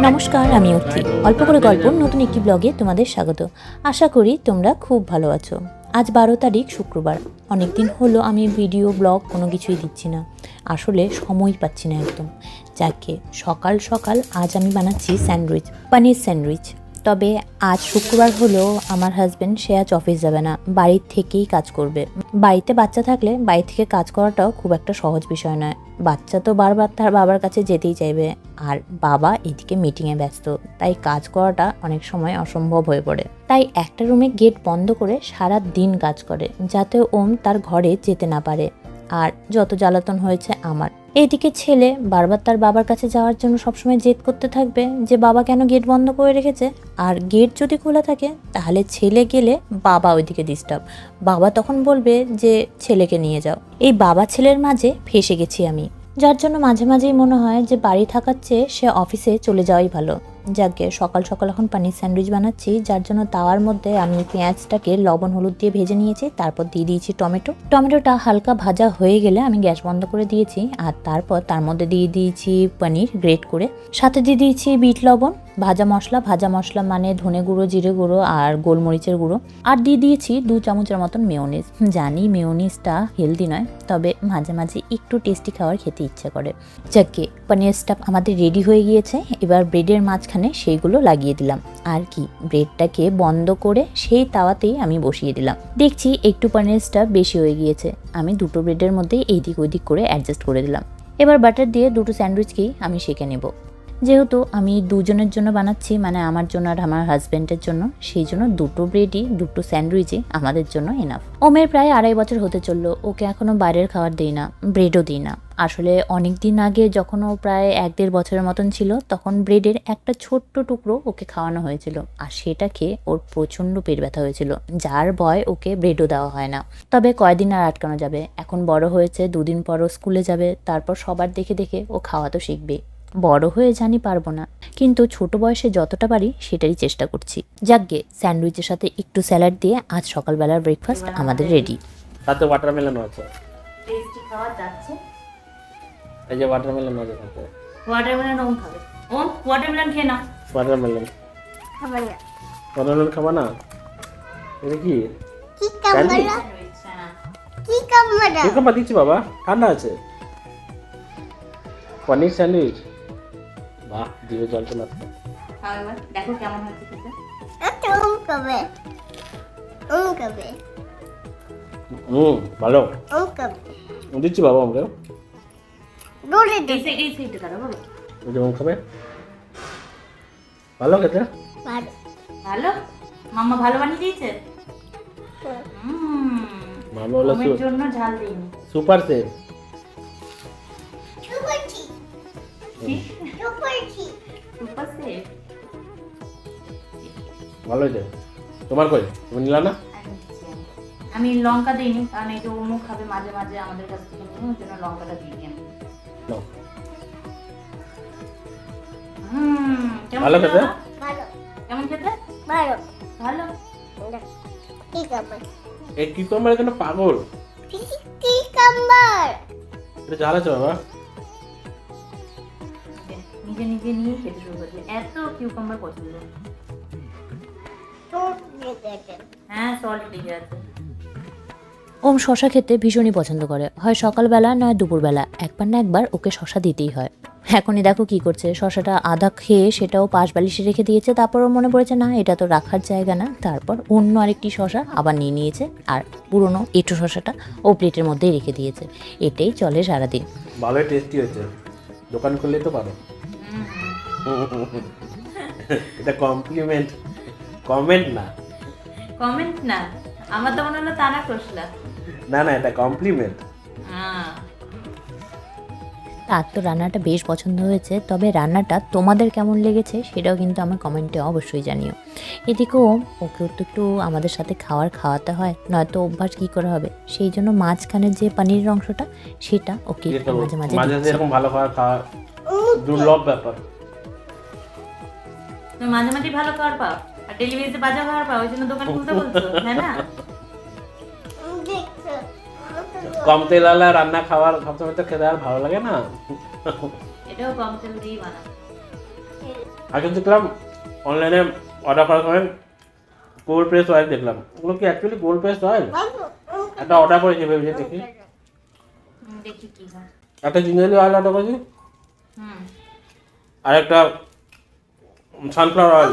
নমস্কার, আমি অর্থি। অল্প করে গল্প, নতুন একটি ব্লগে তোমাদের স্বাগত। আশা করি তোমরা খুব ভালো আছো। আজ বারো তারিখ, শুক্রবার। অনেক দিন হলো আমি ভিডিও, ব্লগ কোনো কিছুই দিচ্ছি না। আসলে সময় পাচ্ছি না একদম। যাকে, সকাল সকাল আজ আমি বানাচ্ছি স্যান্ডউইচ, পানির স্যান্ডউইচ। তবে আজ শুক্রবার হলেও আমার হাজব্যান্ড, সে আজ অফিস যাবে না। বাড়ির থেকেই কাজ করবে। বাড়িতে বাচ্চা থাকলে বাড়ি থেকে কাজ করাটাও খুব একটা সহজ বিষয় নয়। বাচ্চা তো বারবার তার বাবার কাছে যেতেই চাইবে। আর বাবা এদিকে মিটিংয়ে ব্যস্ত, তাই কাজ করাটা অনেক সময় অসম্ভব হয়ে পড়ে। তাই একটা রুমে গেট বন্ধ করে সারা দিন কাজ করে, যাতে ওম তার ঘরে যেতে না পারে। আর যত জ্বালাতন হয়েছে আমার এইদিকে ছেলে বারবার তার বাবার কাছে যাওয়ার জন্য সবসময় জেদ করতে থাকবে যে বাবা কেন গেট বন্ধ করে রেখেছে। আর গেট যদি খোলা থাকে, তাহলে ছেলে গেলে বাবা ওইদিকে ডিস্টার্ব বাবা তখন বলবে যে, ছেলেকে নিয়ে যাও। এই বাবা ছেলের মাঝে ফেসে গেছি আমি। যার জন্য মাঝে মাঝেই মনে হয় যে বাড়ি থাকার চেয়ে সে অফিসে চলে যাওয়াই ভালো। যাকে সকাল সকাল এখন পানির স্যান্ডউইচ বানাচ্ছি, যার জন্য তাওয়ার মধ্যে আমি পেঁয়াজটাকে লবণ, হলুদ দিয়ে ভেজে নিয়েছি, তারপর দিয়ে দিয়েছি টমেটো। টমেটোটা হালকা ভাজা হয়ে গেলে আমি গ্যাস বন্ধ করে দিয়েছি, আর তারপর তার মধ্যে দিয়ে দিয়েছি পনির গ্রেট করে। সাথে দিয়ে দিয়েছি বিট লবণ ভাজা মশলা ভাজা মশলা মানে ধনে গুঁড়ো, জিরে গুঁড়ো আর গোলমরিচের গুঁড়ো। আর দিয়ে দিয়েছি দু চামচের মতন মেয়োনিজ। জানি মেয়োনিজটা হেলদি নয়, তবে মাঝে মাঝে একটু টেস্টি খাওয়ার খেতে ইচ্ছে করে। যাকে পনির আমাদের রেডি হয়ে গিয়েছে। এবার ব্রেডের মাঝখানে সেইগুলো লাগিয়ে দিলাম। আর কি ব্রেডটাকে বন্ধ করে সেই তাওয়াতেই আমি বসিয়ে দিলাম। দেখছি একটু পনির বেশি হয়ে গিয়েছে। আমি দুটো ব্রেডের মধ্যেই এইদিক ওইদিক করে অ্যাডজাস্ট করে দিলাম। এবার বাটার দিয়ে দুটো স্যান্ডউইচকেই আমি সেঁকে নেব। যেহেতু আমি দুজনের জন্য বানাচ্ছি মানে আমার জন্য আর আমার হাজব্যান্ডের জন্য, সেই জন্য দুটো ব্রেডই দুটো স্যান্ডউইচই আমাদের জন্য এনাফ ওমের প্রায় আড়াই বছর হতে চলল, ওকে এখনও বাইরের খাবার দিই না ব্রেডও দিই না। আসলে অনেক দিন আগে যখন ও প্রায় এক দেড় বছরের মতন ছিল, তখন ব্রেডের একটা ছোট্ট টুকরো ওকে খাওয়ানো হয়েছিল, আর সেটা খেয়ে ওর প্রচণ্ড পেট ব্যথা হয়েছিল, যার ভয় ওকে ব্রেডও দেওয়া হয় না। তবে কয়দিন আর আটকানো যাবে? এখন বড় হয়েছে, দুদিন পরও স্কুলে যাবে, তারপর সবার দেখে দেখে ও খাওয়া তো শিখবে বড় হয়ে জানি পারব না। কিন্তু ছোট বয়সে যতটা পারি সেটারই চেষ্টা করছি। যাকগে স্যান্ডউইচের সাথে একটু স্যালাড দিয়ে আজ সকালবেলার ব্রেকফাস্ট আমাদের রেডি সাথে ওয়াটারমেলনও আছে। টেস্টি খাওয়া যাচ্ছে। এই যে ওয়াটারমেলন আছে সাথে। ওয়াটারমেলন ওম খাবে। ওম ওয়াটারমেলন খেয়ে না ওয়াটারমেলন খাবে না। ওয়াটারমেলন খাবা না? এটা কি? কি কামড়া? কি কামড়া? কি খাবার দিচ্ছি বাবা? ঠান্ডা আছে? পনির স্যান্ডউইচ বাহ দিয়ে জলটা না দেখো কেমন হচ্ছে খেতে। এটা কবে কবে হুম ভালো। কবে দিচ্ছি বাবা আমাকে। যেমন খাবে ভালো খেতে। ভালো। ভালো? মাম্মা ভালো বানিয়ে দিয়েছে? হুম। মামা বলে জন্য ঝাল দিইনি। সুপার সেফ সুপার ভালো হয়েছে। তোমার কই? তুমি নিলা না? আমি লঙ্কা দিইনি কারণ এই যে ওমও খাবে মাঝে মাঝে আমাদের কাছ থেকে নিয়ে ওই জন্য লঙ্কাটা দিইনি আমি। ভালো খেতে? ভালো। কেমন খেতে? ভালো। ভালো? কি কামড় এই কি তোমার এখানে পাগল। কি কামড় এটা আছে বাবা। নিজে নিজে নিয়ে খেতে শুরু করছে। এত কিউকাম্বার পছন্দ। হ্যাঁ সল্ট লেগে আছে। ওম শশা খেতে ভীষণই পছন্দ করে। হয় সকালবেলা নয় দুপুরবেলা। একবার না একবার ওকে শশা দিতেই হয়। এখনই দেখো কি করছে। শশাটা আধা খেয়ে সেটাও পাশ বালিশে রেখে দিয়েছে। তারপরও মনে পড়েছে না এটা তো রাখার জায়গা না। তারপর অন্য আরেকটি শশা আবার নিয়ে নিয়েছে। আর পুরনো এঁটো শশাটা ও প্লেটের মধ্যেই রেখে দিয়েছে। এটাই চলে সারাদিন। ভালোই টেস্টি হয়েছে। দোকান খুললেই তো পারো এটা কমপ্লিমেন্ট কমেন্ট না। কমেন্ট না। আমার তো মনে হলো তারা কষলা না না এটা কমপ্লিমেন্ট হ্যাঁ। তার তো রান্নাটা বেশ পছন্দ হয়েছে তবে রান্নাটা তোমাদের কেমন লেগেছে সেটাও কিন্তু আমার কমেন্টে অবশ্যই জানিও। এদিকেও ওকেও তো একটু আমাদের সাথে খাওয়ার খাওয়াতে হয় নয়তো অভ্যাস কী করে হবে? সেই জন্য মাঝখানের যে পানিরের অংশটা সেটা ওকে একটু মাঝে মাঝে মাঝে এরকম ভালো খাবার খাওয়া দুর্লভ ব্যাপার। তুমি মাঝে মাঝে ভালো খাবার পাও। আর ডেলিভারিতে বাজা খাবার পাও ওই জন্য দোকান খুলতে বলছো হ্যাঁ না? কম তেলালা রান্না খাবার সবসময় তো খেতে আর ভালো লাগে না। এটাও কম তেল দিয়েই বানাবো আগে দেখলাম অনলাইনে অর্ডার করার সময় গোল্ড প্রেস অয়েল দেখলাম। ওগুলো কি অ্যাকচুয়ালি গোল্ড প্রেস অয়েল একটা অর্ডার করেছি ভেবেছি দেখি। দেখি একটা জিঞ্জারি অয়েল অর্ডার করেছি। আর একটা সানফ্লাওয়ার অয়েল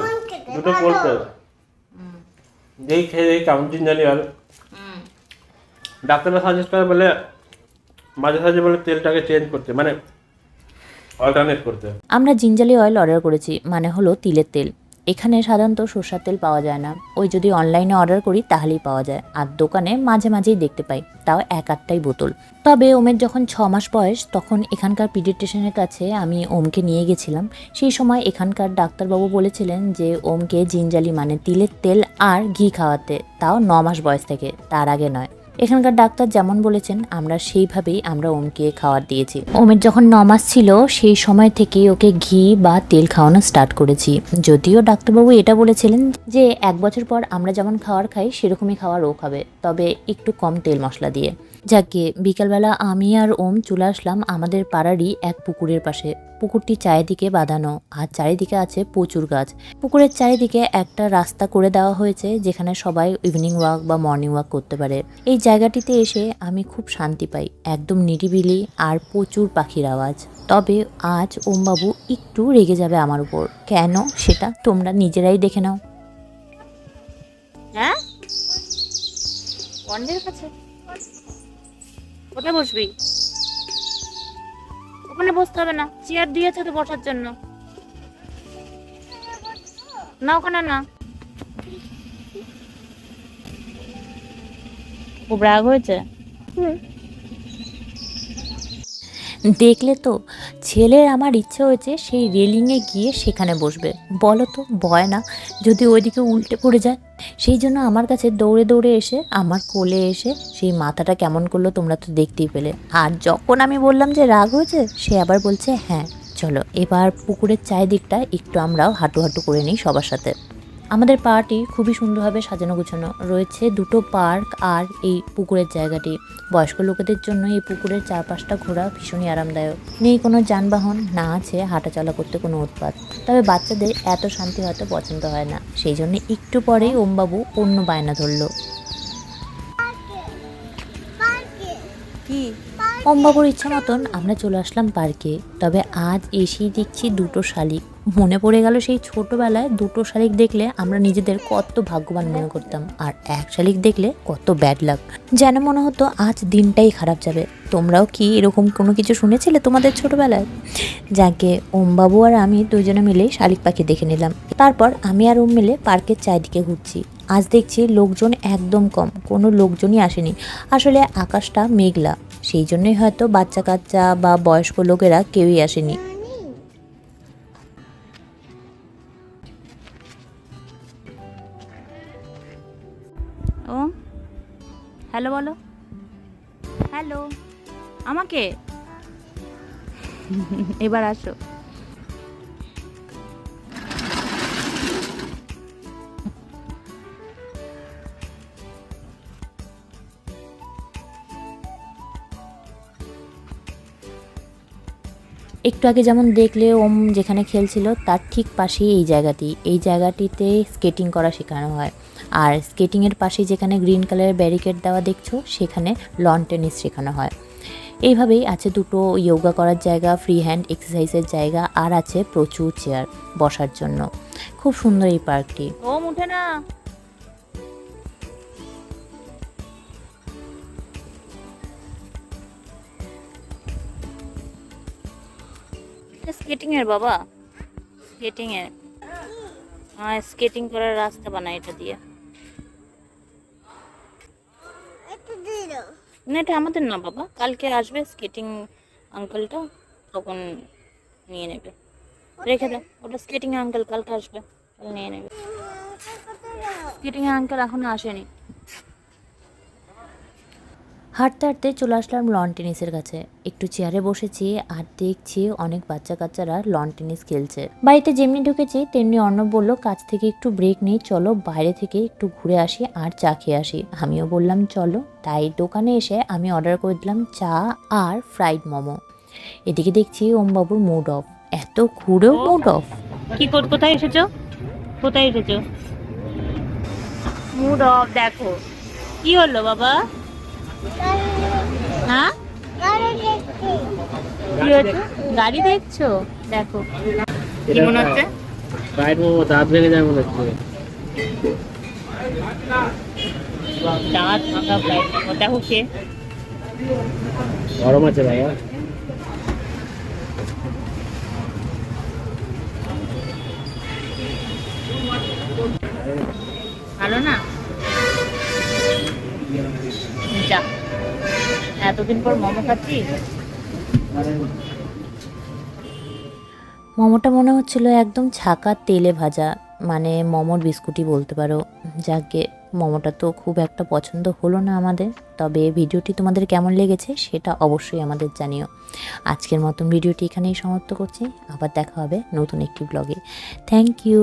দুটো প্রেস যেই খেয়ে যেই কেমন জানি আর। ডাক্তাররা সাজেস্ট করে বলে মাঝে সাঝে বলে তেলটাকে চেঞ্জ করতে মানে অল্টারনেট করতে। আমরা জিঞ্জালি অয়েল অর্ডার করেছি মানে হলো তিলের তেল। এখানে সাধারণত সর্ষার তেল পাওয়া যায় না। ওই যদি অনলাইনে অর্ডার করি, তাহলেই পাওয়া যায়। আর দোকানে মাঝে মাঝেই দেখতে পাই, তাও এক আটটাই বোতল। তবে ওমের যখন ছ মাস বয়স, তখন এখানকার পিডিয়াট্রিশিয়ানের কাছে আমি ওমকে নিয়ে গেছিলাম। সেই সময় এখানকার ডাক্তারবাবু বলেছিলেন যে, ওমকে জিঞ্জালি মানে তিলের তেল আর ঘি খাওয়াতে। তাও ন মাস বয়স থেকে, তার আগে নয়। এখানকার ডাক্তার যেমন বলেছেন, আমরা সেইভাবেই আমরা ওমকে খাওয়ার দিয়েছি। ওমের যখন ন মাস ছিল, সেই সময় থেকে ওকে ঘি বা তেল খাওয়ানো স্টার্ট করেছি। যদিও ডাক্তারবাবু এটা বলেছিলেন যে, এক বছর পর আমরা যেমন খাওয়ার খাই, সেরকমই খাওয়ার ও খাবে তবে একটু কম তেল মশলা দিয়ে। যাকে বিকালবেলা আমি আর ওম চলে আসলাম আমাদের পাড়ারই এক পুকুরের পাশে। পুকুরটি চারিদিকে বাঁধানো, আর চারিদিকে আছে প্রচুর গাছ। পুকুরের চারিদিকে একটা রাস্তা করে দেওয়া হয়েছে, যেখানে সবাই ইভিনিং ওয়াক বা মর্নিং ওয়াক করতে পারে। এই জায়গাটিতে এসে আমি খুব শান্তি পাই, একদম নিরিবিলি আর প্রচুর পাখির আওয়াজ। তবে আজ ওমবাবু একটু রেগে যাবে আমার উপর। কেন সেটা তোমরা নিজেরাই দেখে নাও। হ্যাঁ? কাছে? কোথায় বসবি ওখানে বসতে হবে না চেয়ার দিয়েছে তো বসার জন্য। না ওখানে না। খুব রাগ হয়েছে? দেখলে তো ছেলের আমার ইচ্ছে হয়েছে সেই রেলিংয়ে গিয়ে সেখানে বসবে। বলো তো ভয় না, যদি ওইদিকে উল্টে পড়ে যায়। সেই জন্য আমার কাছে দৌড়ে দৌড়ে এসে, আমার কোলে এসে সেই মাথাটা কেমন করল তোমরা তো দেখতেই পেলে। আর যখন আমি বললাম যে রাগ হয়েছে, সে আবার বলছে হ্যাঁ চলো, এবার পুকুরের চারিদিকটা একটু আমরাও হাঁটু হাঁটু করে নিই সবার সাথে। আমাদের পাড়াটি খুবই সুন্দরভাবে সাজানো গোছানো রয়েছে। দুটো পার্ক আর এই পুকুরের জায়গাটি। বয়স্ক লোকেদের জন্য এই পুকুরের চারপাশটা ঘোরা ভীষণই আরামদায়ক। নেই কোনো যানবাহন, না আছে হাঁটাচলা করতে কোনো উৎপাত। তবে বাচ্চাদের এত শান্তি হয়তো পছন্দ হয় না। সেই জন্য একটু পরেই ওমবাবু অন্য বায়না ধরলো। ওমবাবুর ইচ্ছা মতন আমরা চলে আসলাম পার্কে। তবে আজ এসেই দেখছি দুটো শালিক। মনে পড়ে গেল সেই ছোটবেলায় দুটো শালিক দেখলে আমরা নিজেদের কত ভাগ্যবান মনে করতাম। আর এক শালিক দেখলে কত ব্যাড লাগ যেন মনে হতো আজ দিনটাই খারাপ যাবে। তোমরাও কি এরকম কোনো কিছু শুনেছিলে তোমাদের ছোটবেলায়? যাকে ওমবাবু আর আমি দুজনে মিলে শালিক পাখি দেখে নিলাম। তারপর আমি আর ওম মিলে পার্কের চারিদিকে ঘুরছি। আজ দেখছি লোকজন একদম কম। কোনো লোকজনই আসেনি। আসলে আকাশটা মেঘলা। সেই জন্যই হয়তো বাচ্চা কাচ্চা বা বয়স্ক লোকেরা কেউই আসেনি। ও, হ্যালো বলো। হ্যালো, আমাকে? এবার আসো। একটু আগে যেমন দেখলে ওম যেখানে খেলছিল, তার ঠিক পাশেই এই জায়গাটি। এই জায়গাটিতে স্কেটিং করা শেখানো হয়। আর স্কেটিংয়ের পাশে যেখানে গ্রিন কালারের ব্যারিকেড দেওয়া দেখছ, সেখানে লন টেনিস শেখানো হয়। এইভাবেই আছে দুটো যোগা করার জায়গা ফ্রি হ্যান্ড এক্সারসাইজের জায়গা, আর আছে প্রচুর চেয়ার বসার জন্য। খুব সুন্দর এই পার্কটি। ওম, উঠে না। স্কেটিং এর বাবা। স্কেটিং এর হ্যাঁ স্কেটিং করার রাস্তা বানায় এটা দিয়ে। না এটা আমাদের না বাবা। কালকে আসবে স্কেটিং আঙ্কেলটা তখন নিয়ে নেবে। রেখে দাও ওটা স্কেটিং আঙ্কেল কালকে আসবে নিয়ে নেবে। স্কেটিং আঙ্কেল এখনও আসেনি। হাঁটতে হাঁটতে চলে আসলাম লন টেনিসের কাছে। একটু চেয়ারে বসেছি আর দেখছি অনেক বাচ্চা কাচ্চারা লন টেনিস খেলছে। বাড়িতে যেমনি ঢুকেছি তেমনি অর্ণব বলল কাছ থেকে একটু ব্রেক নেই চলো বাইরে থেকে একটু ঘুরে আসি আর চা খেয়ে আসি। আমিও বললাম চলো। তাই দোকানে এসে আমি অর্ডার করে দিলাম চা আর ফ্রাইড মোমো। এদিকে দেখছি ওমবাবুর মুড অফ এত ঘুরেও মুড অফ কি কর কোথায় এসেছ? কোথায় এসেছ? মুড অফ দেখো। কি হলো বাবা? হ্যাঁ? কি গাড়ি দেখছ? দেখো। কি মনে হচ্ছে? ফ্রাইড মোমো দাঁত ভেঙে যায় মনে হচ্ছে। দাঁত ভাঙা দেখো কে। গরম আছে বাবা ভালো না? এতদিন পর মোমো খাচ্ছি মোমোটা মনে হচ্ছিল একদম ছাকা তেলে ভাজা মানে মোমোর বিস্কুটই বলতে পারো। যাকে মোমোটা তো খুব একটা পছন্দ হলো না আমাদের, তবে ভিডিওটি তোমাদের কেমন লেগেছে সেটা অবশ্যই আমাদের জানিও। আজকের মতন ভিডিওটি এখানেই সমাপ্ত করছি, আবার দেখা হবে নতুন একটি ব্লগে থ্যাংক ইউ